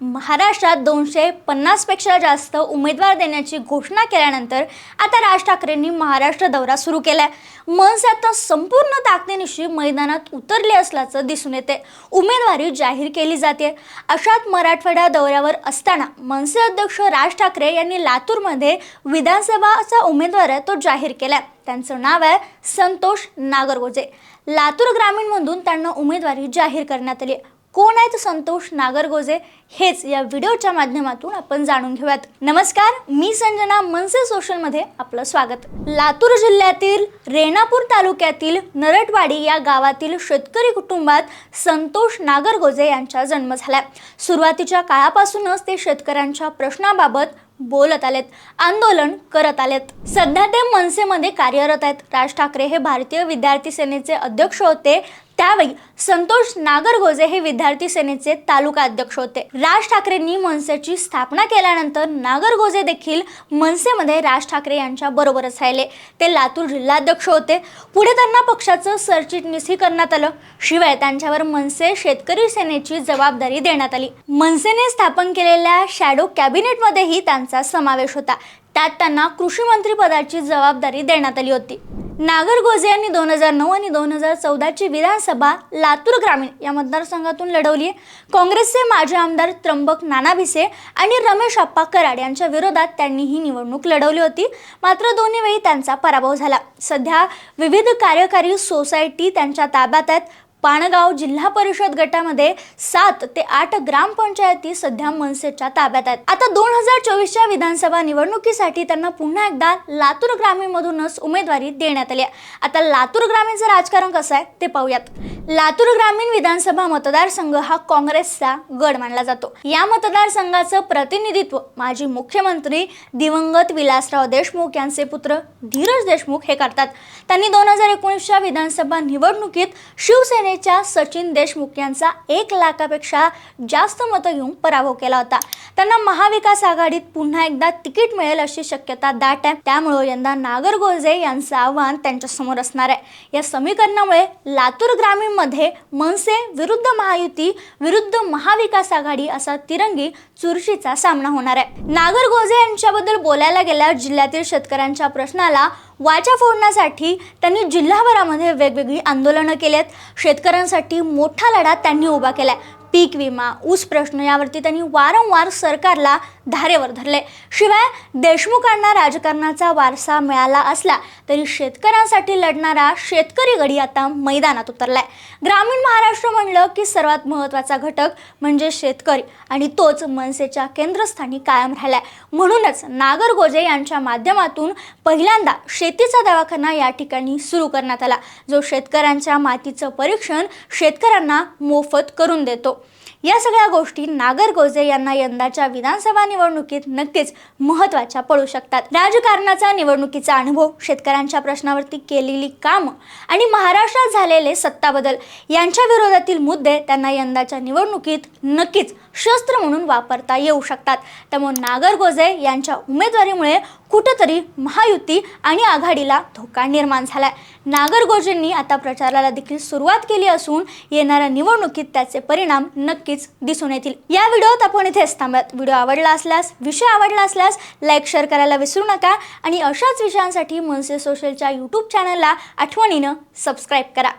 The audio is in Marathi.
महाराष्ट्रात दोनशे पन्नासपेक्षा जास्त उमेदवार देण्याची घोषणा केल्यानंतर आता राज ठाकरेंनी महाराष्ट्र दौरा सुरू केलाय. मनसे आता संपूर्ण ताकदीनिशी मैदानात उतरले असल्याचं दिसून येते. उमेदवारी जाहीर केली जाते. अशात मराठवाडा दौऱ्यावर असताना मनसे अध्यक्ष राज ठाकरे यांनी लातूरमध्ये विधानसभाचा उमेदवार आहे तो जाहीर केलाय. त्यांचं नाव आहे संतोष नागरगोजे. लातूर ग्रामीणमधून त्यांना उमेदवारी जाहीर करण्यात आली. आहे. कोण आहेत संतोष नागरगोजे? हेच या व्हिडिओच्या माध्यमातून आपण जाणून घेऊयात. नमस्कार मी संजना मनसे सोशलमध्ये आपलं स्वागत. लातूर जिल्ह्यातील रेणापूर तालुक्यातील नरटवाडी या गावातील शेतकरी कुटुंबात संतोष नागरगोजे यांचा जन्म झालाय. सुरुवातीच्या काळापासूनच ते शेतकऱ्यांच्या प्रश्नाबाबत बोलत आलेत आंदोलन करत आलेत. सध्या ते मनसेमध्ये कार्यरत आहेत. राज ठाकरे हे भारतीय विद्यार्थी सेनेचे अध्यक्ष होते. त्यावेळी संतोष नागरगोजे हे विद्यार्थी सेनेचे तालुका अध्यक्ष होते. राज ठाकरेंनी मनसेची स्थापना केल्यानंतर नागरगोजे देखील मनसेमध्ये राज ठाकरे यांच्या बरोबरच राहिले. ते लातूर जिल्हाध्यक्ष होते. पुढे त्यांना पक्षाचं सरचिटणीसही करण्यात आलं. शिवाय त्यांच्यावर मनसे शेतकरी सेनेची जबाबदारी देण्यात आली. मनसेने स्थापन केलेल्या शॅडो कॅबिनेटमध्येही त्यांचा समावेश होता. त्यात त्यांना कृषी मंत्री पदाची जबाबदारी देण्यात आली होती. नागरगोजे यांनी दोन हजार नऊ आणि दोन हजार चौदाची विधानसभा लातूर ग्रामीण या मतदारसंघातून लढवली आहे काँग्रेसचे माजी आमदार त्र्यंबक नाना भिसे आणि रमेश अप्पा कराड यांच्या विरोधात त्यांनी ही निवडणूक लढवली होती. मात्र दोन्ही वेळी त्यांचा पराभव झाला. सध्या विविध कार्यकारी सोसायटी त्यांच्या ताब्यात आहेत. पाणगाव जिल्हा परिषद गटामध्ये सात ते आठ ग्रामपंचायती सध्या मनसेच्या ताब्यात आहेत. आता दोन हजार चोवीसच्या विधानसभा निवडणुकीसाठी त्यांना पुन्हा एकदा लातूर ग्रामीणमधूनच उमेदवारी देण्यात आली आहे. आता लातूर ग्रामीणचं राजकारण कसं आहे ते पाहूयात. लातूर ग्रामीण विधानसभा मतदारसंघ हा काँग्रेसचा गड मानला जातो. या मतदारसंघाचं प्रतिनिधित्व माजी मुख्यमंत्री दिवंगत विलासराव देशमुख यांचे पुत्र धीरज देशमुख हे करतात. त्यांनी दोन हजार एकोणीसच्या विधानसभा निवडणुकीत शिवसेनेच्या सचिन देशमुख यांचा एक लाखापेक्षा जास्त मतं घेऊन पराभव केला होता. त्यांना महाविकास आघाडीत पुन्हा एकदा तिकीट मिळेल अशी शक्यता दाट आहे त्यामुळे यंदा नागरगोजे यांचं आव्हान त्यांच्यासमोर असणार आहे. या समीकरणामुळे लातूर ग्रामीणमध्ये मनसे विरुद्ध महायुती विरुद्ध महाविकास आघाडी असा तिरंगी चुरशीचा सामना होणार आहे. नागरगोजे यांच्याबद्दल बोलायला गेल्यावर जिल्ह्यातील शेतकऱ्यांच्या प्रश्नाला वाचा फोडण्यासाठी त्यांनी जिल्हाभरामध्ये वेगवेगळी आंदोलनं केली आहेत शेतकऱ्यांसाठी मोठा लढा त्यांनी उभा केला आहे पीक विमा ऊस प्रश्न यावरती त्यांनी वारंवार सरकारला धारेवर धरले. शिवाय देशमुखांना राजकारणाचा वारसा मिळाला असला तरी शेतकऱ्यांसाठी लढणारा शेतकरी गडी आता मैदानात उतरलाय. ग्रामीण महाराष्ट्र म्हणलं की सर्वात महत्त्वाचा घटक म्हणजे शेतकरी आणि तोच मनसेच्या केंद्रस्थानी कायम राहिलाय. म्हणूनच नागरगोजे यांच्या माध्यमातून पहिल्यांदा शेतीचा दवाखाना या ठिकाणी सुरू करण्यात आला जो शेतकऱ्यांच्या मातीचं परीक्षण शेतकऱ्यांना मोफत करून देतो. या सगळ्या गोष्टी नागरगोजे यांना यंदाच्या विधानसभा निवडणुकीत नक्कीच महत्त्वाच्या पडू शकतात. राजकारणाचा निवडणुकीचा अनुभव शेतकऱ्यांच्या प्रश्नावरती केलेली कामं आणि महाराष्ट्रात झालेले सत्ता बदल यांच्या विरोधातील मुद्दे त्यांना यंदाच्या निवडणुकीत नक्कीच शस्त्र म्हणून वापरता येऊ शकतात. त्यामुळे नागरगोजे यांच्या उमेदवारीमुळे कुठंतरी महायुती आणि आघाडीला धोका निर्माण झालाय. नागरगोजेंनी आता प्रचाराला देखील सुरुवात केली असून येणाऱ्या निवडणुकीत त्याचे परिणाम नक्की नक्कीच दिसून येतील. या व्हिडिओत आपण इथेच थांबत. व्हिडिओ आवडला असल्यास विषय आवडला असल्यास लाईक शेअर करायला विसरू नका आणि अशाच विषयांसाठी मनसे सोशलच्या यूट्यूब चॅनलला आठवणीनं सबस्क्राईब करा.